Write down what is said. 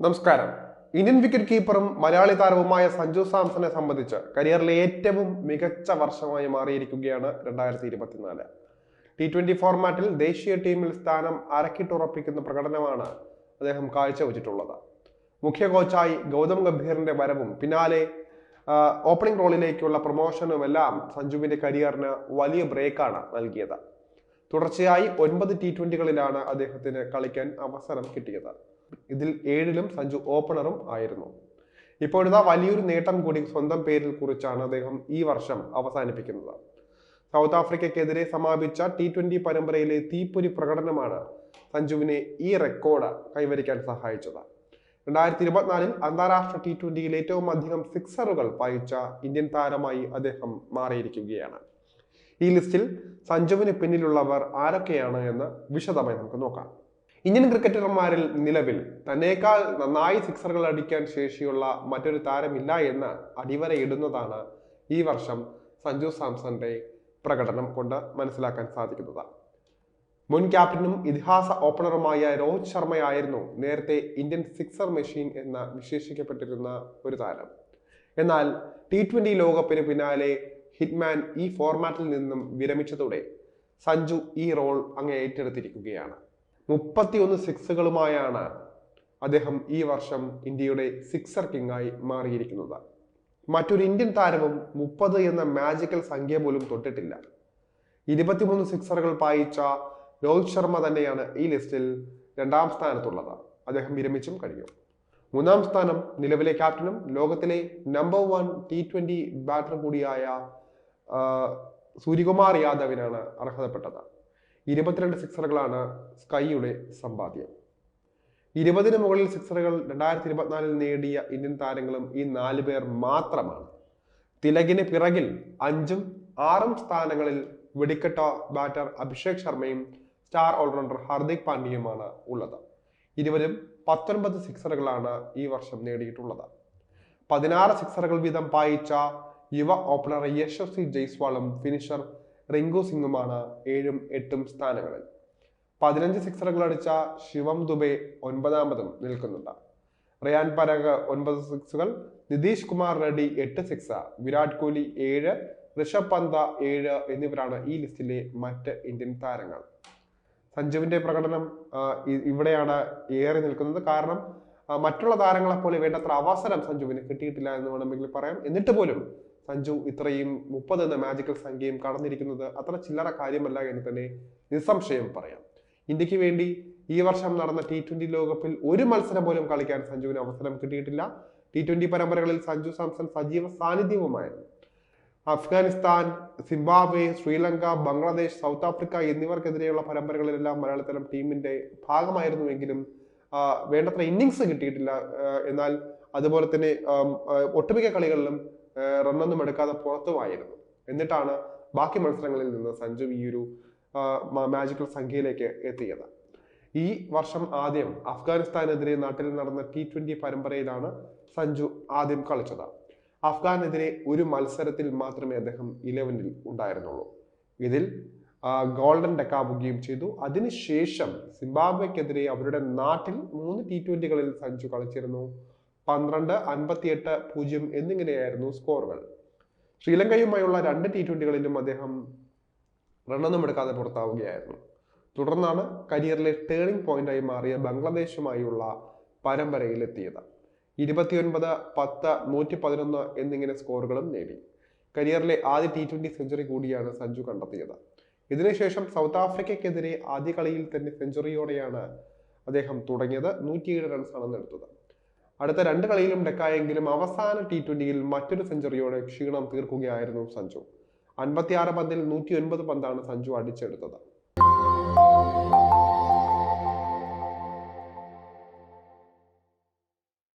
നമസ്കാരം. Indian wicket കീപ്പറും Malayali താരവുമായ സഞ്ജു സാംസനെ സംബന്ധിച്ച് കരിയറിലെ ഏറ്റവും മികച്ച വർഷമായി മാറിയിരിക്കുകയാണ് രണ്ടായിരത്തി ഇരുപത്തിനാല് ടി ട്വന്റി ഫോർമാറ്റിൽ ദേശീയ ടീമിൽ സ്ഥാനം അരക്കിട്ടുറപ്പിക്കുന്ന പ്രകടനമാണ് അദ്ദേഹം കാഴ്ചവെച്ചിട്ടുള്ളത്. മുഖ്യ കോച്ചായി ഗൗതം ഗംഭീറിന്റെ വരവും പിന്നാലെ ഓപ്പണിംഗ് റോളിലേക്കുള്ള പ്രൊമോഷനും എല്ലാം സഞ്ജുവിന്റെ കരിയറിന് വലിയ ബ്രേക്കാണ് നൽകിയത്. തുടർച്ചയായി ഒൻപത് ടി ട്വന്റികളിലാണ് അദ്ദേഹത്തിന് കളിക്കാൻ അവസരം കിട്ടിയത്. ഇതിൽ ഏഴിലും സഞ്ജു ഓപ്പണറും ആയിരുന്നു. ഇപ്പോഴിതാ വലിയൊരു നേട്ടം കൂടി സ്വന്തം പേരിൽ കുറിച്ചാണ് അദ്ദേഹം ഈ വർഷം അവസാനിപ്പിക്കുന്നത്. സൗത്ത് ആഫ്രിക്കയ്ക്കെതിരെ സമാപിച്ച ടി ട്വന്റി പരമ്പരയിലെ തീപ്പൊരി പ്രകടനമാണ് സഞ്ജുവിനെ ഈ റെക്കോർഡ് കൈവരിക്കാൻ സഹായിച്ചത്. രണ്ടായിരത്തി ഇരുപത്തിനാലിൽ അന്താരാഷ്ട്ര ടി ട്വന്റിയിൽ ഏറ്റവും അധികം സിക്സറുകൾ പായിച്ച ഇന്ത്യൻ താരമായി അദ്ദേഹം മാറിയിരിക്കുകയാണ്. ഈ ലിസ്റ്റിൽ സഞ്ജുവിന് പിന്നിലുള്ളവർ ആരൊക്കെയാണ് എന്ന് വിശദമായി നമുക്ക് നോക്കാം. ഇന്ത്യൻ ക്രിക്കറ്റർമാരിൽ നിലവിൽ തന്നേക്കാൾ നന്നായി സിക്സറുകൾ അടിക്കാൻ ശേഷിയുള്ള മറ്റൊരു താരമില്ല എന്ന് അടിവരയിടുന്നതാണ് ഈ വർഷം സഞ്ജു സാംസന്റെ പ്രകടനം കൊണ്ട് മനസ്സിലാക്കാൻ സാധിക്കുന്നത്. മുൻ ക്യാപ്റ്റനും ഇതിഹാസ ഓപ്പണറുമായ രോഹിത് ശർമ്മയായിരുന്നു നേരത്തെ ഇന്ത്യൻ സിക്സർ മെഷീൻ എന്ന് വിശേഷിക്കപ്പെട്ടിരുന്ന ഒരു താരം. എന്നാൽ ടി ട്വന്റി ലോകകപ്പിന് പിന്നാലെ ഹിറ്റ്മാൻ ഈ ഫോർമാറ്റിൽ നിന്നും വിരമിച്ചതോടെ സഞ്ജു ഈ റോൾ അങ്ങ് ഏറ്റെടുത്തിരിക്കുകയാണ്. മുപ്പത്തിയൊന്ന് സിക്സുകളുമായാണ് അദ്ദേഹം ഈ വർഷം ഇന്ത്യയുടെ സിക്സർ കിങ്ങായി മാറിയിരിക്കുന്നത്. മറ്റൊരു ഇന്ത്യൻ താരവും മുപ്പത് എന്ന മാജിക്കൽ സംഖ്യ പോലും തൊട്ടിട്ടില്ല. ഇരുപത്തിമൂന്ന് സിക്സറുകൾ പായിച്ച രോഹിത് ശർമ്മ തന്നെയാണ് ഈ ലിസ്റ്റിൽ രണ്ടാം സ്ഥാനത്തുള്ളത്. അദ്ദേഹം വിരമിച്ചും കഴിഞ്ഞു. മൂന്നാം സ്ഥാനം നിലവിലെ ക്യാപ്റ്റനും ലോകത്തിലെ number one T twenty batter കൂടിയായ സൂര്യകുമാർ യാദവിനാണ് അർഹതപ്പെട്ടത്. ഇരുപത്തിരണ്ട് സിക്സറുകളാണ് സ്കൈയുടെ സമ്പാദ്യം. ഇരുപതിന് മുകളിൽ സിക്സറുകൾ രണ്ടായിരത്തി ഇരുപത്തിനാലിൽ നേടിയ ഇന്ത്യൻ താരങ്ങളും ഈ നാല് പേർ മാത്രമാണ്. തിലകിന് പിറകിൽ അഞ്ചും ആറും സ്ഥാനങ്ങളിൽ വെടിക്കെട്ട ബാറ്റർ അഭിഷേക് ശർമ്മയും സ്റ്റാർ ഓൾറൗണ്ടർ ഹാർദിക് പാണ്ഡ്യയുമാണ് ഉള്ളത്. ഇരുവരും പത്തൊൻപത് സിക്സറുകളാണ് ഈ വർഷം നേടിയിട്ടുള്ളത്. പതിനാറ് സിക്സറുകൾ വീതം പായിച്ച യുവ ഓപ്പണർ യശസ്വി ജയ്സ്വാളും ഫിനിഷർ റിങ്കു സിംഗുമാണ് ഏഴും എട്ടും സ്ഥാനങ്ങളിൽ. പതിനഞ്ച് സിക്സറുകൾ അടിച്ച ശിവം ദുബെ ഒൻപതാമതും നിൽക്കുന്നുണ്ട്. റിയാൻ പരഗ് ഒൻപത് സിക്സുകൾ നിതീഷ് കുമാർ റെഡ്ഡി എട്ട് സിക്സ് വിരാട് കോഹ്ലി ഏഴ് ഋഷഭ് പന്ത ഏഴ് എന്നിവരാണ് ഈ ലിസ്റ്റിലെ മറ്റ് ഇന്ത്യൻ താരങ്ങൾ. സഞ്ജുവിന്റെ പ്രകടനം ഇവിടെയാണ് ഏറി നിൽക്കുന്നത്. കാരണം മറ്റുള്ള താരങ്ങളെ പോലെ വേണ്ടത്ര അവസരം സഞ്ജുവിന് കിട്ടിയിട്ടില്ല എന്ന് വേണമെങ്കിൽ പറയാം. എന്നിട്ട് പോലും സഞ്ജു ഇത്രയും മുപ്പത് എന്ന മാജിക്കൽ സംഖ്യയും കടന്നിരിക്കുന്നത് അത്ര ചില്ലറ കാര്യമല്ല എന്ന് തന്നെ നിസ്സംശയം പറയാം. ഇന്ത്യയ്ക്ക് വേണ്ടി ഈ വർഷം നടന്ന ടി ട്വന്റി ലോകകപ്പിൽ ഒരു മത്സരം പോലും കളിക്കാൻ സഞ്ജുവിന് അവസരം കിട്ടിയിട്ടില്ല. ടി ട്വന്റി പരമ്പരകളിൽ സഞ്ജു സാംസൺ സജീവ സാന്നിധ്യവുമായിരുന്നു. Afghanistan Zimbabwe Sri Lanka Bangladesh South Africa എന്നിവർക്കെതിരെയുള്ള പരമ്പരകളിലെല്ലാം മലയാളത്തരം ടീമിന്റെ ഭാഗമായിരുന്നുവെങ്കിലും വേണ്ടത്ര ഇന്നിങ്സ് കിട്ടിയിട്ടില്ല എന്നാൽ അതുപോലെ തന്നെ ഒട്ടുമിക്ക കളികളിലും റണ്ണൊന്നും എടുക്കാതെ പുറത്തുമായിരുന്നു എന്നിട്ടാണ് ബാക്കി മത്സരങ്ങളിൽ നിന്ന് സഞ്ജു ഈ ഒരു മാജിക്കൽ സംഖ്യയിലേക്ക് എത്തിയത്. ഈ വർഷം ആദ്യം അഫ്ഗാനിസ്ഥാനെതിരെ നാട്ടിൽ നടന്ന ടി ട്വന്റി പരമ്പരയിലാണ് സഞ്ജു ആദ്യം കളിച്ചത്. അഫ്ഗാനെതിരെ ഒരു മത്സരത്തിൽ മാത്രമേ അദ്ദേഹം ഇലവനിൽ ഉണ്ടായിരുന്നുള്ളൂ. ഇതിൽ ഗോൾഡൻ ഡെക്കാവുകയും ചെയ്തു. അതിനുശേഷം സിംബാബ്വെക്കെതിരെ അവരുടെ നാട്ടിൽ മൂന്ന് ടി ട്വന്റികളിൽ സഞ്ജു കളിച്ചിരുന്നു. പന്ത്രണ്ട് അൻപത്തിയെട്ട് പൂജ്യം എന്നിങ്ങനെയായിരുന്നു സ്കോറുകൾ. ശ്രീലങ്കയുമായുള്ള രണ്ട് ടി ട്വന്റികളിലും അദ്ദേഹം റണ്ണൊന്നും എടുക്കാതെ പുറത്താവുകയായിരുന്നു. തുടർന്നാണ് കരിയറിലെ ടേണിംഗ് പോയിന്റായി മാറിയ ബംഗ്ലാദേശുമായുള്ള പരമ്പരയിലെത്തിയത്. ഇരുപത്തിയൊൻപത് പത്ത് നൂറ്റി പതിനൊന്ന് എന്നിങ്ങനെ സ്കോറുകളും നേടി. കരിയറിലെ ആദ്യ ടി ട്വന്റി സെഞ്ചുറി കൂടിയാണ് സഞ്ജു കണ്ടെത്തിയത്. ഇതിനുശേഷം സൗത്ത് ആഫ്രിക്കയ്ക്കെതിരെ ആദ്യ കളിയിൽ തന്നെ സെഞ്ചുറിയോടെയാണ് അദ്ദേഹം തുടങ്ങിയത്. നൂറ്റിയേഴ് റൺസാണ് എടുത്തത്. അടുത്ത രണ്ട് കളിയിലും ഡെക്കായെങ്കിലും അവസാന ടി ട്വന്റിയിൽ മറ്റൊരു സെഞ്ചുറിയോടെ ക്ഷീണം തീർക്കുകയായിരുന്നു സഞ്ജു. അൻപത്തിയാറ് പന്തിൽ നൂറ്റി ഒൻപത് പന്താണ് സഞ്ജു അടിച്ചെടുത്തത്.